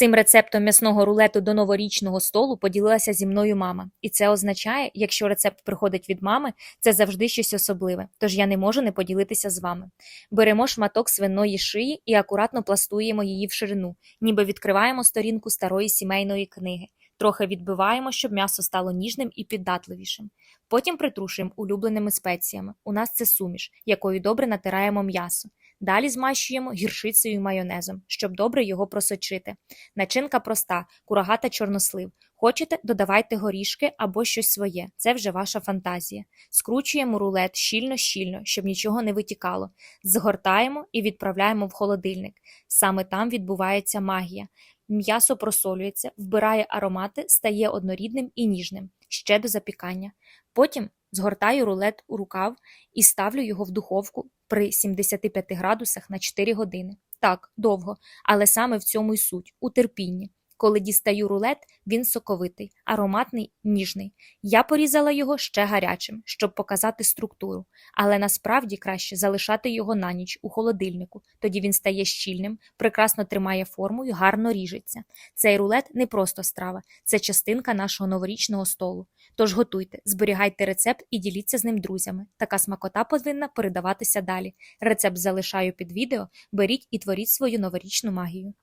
Цим рецептом м'ясного рулету до новорічного столу поділилася зі мною мама. І це означає, якщо рецепт приходить від мами, це завжди щось особливе, тож я не можу не поділитися з вами. Беремо шматок свиної шиї і акуратно пластуємо її в ширину, ніби відкриваємо сторінку старої сімейної книги. Трохи відбиваємо, щоб м'ясо стало ніжним і піддатливішим. Потім притрушуємо улюбленими спеціями. У нас це суміш, якою добре натираємо м'ясо. Далі змащуємо гіршицею і майонезом, щоб добре його просочити. Начинка проста, курага та чорнослив. Хочете, додавайте горішки або щось своє. Це вже ваша фантазія. Скручуємо рулет щільно-щільно, щоб нічого не витікало. Згортаємо і відправляємо в холодильник. Саме там відбувається магія. М'ясо просолюється, вбирає аромати, стає однорідним і ніжним ще до запікання. Потім згортаю рулет у рукав і ставлю його в духовку при 75 градусах на 4 години. Так, довго, але саме в цьому й суть у терпінні. Коли дістаю рулет, він соковитий, ароматний, ніжний. Я порізала його ще гарячим, щоб показати структуру, але насправді краще залишати його на ніч у холодильнику. Тоді він стає щільним, прекрасно тримає форму і гарно ріжеться. Цей рулет не просто страва, це частинка нашого новорічного столу. Тож готуйте, зберігайте рецепт і діліться з ним друзями. Така смакота повинна передаватися далі. Рецепт залишаю під відео. Беріть і творіть свою новорічну магію.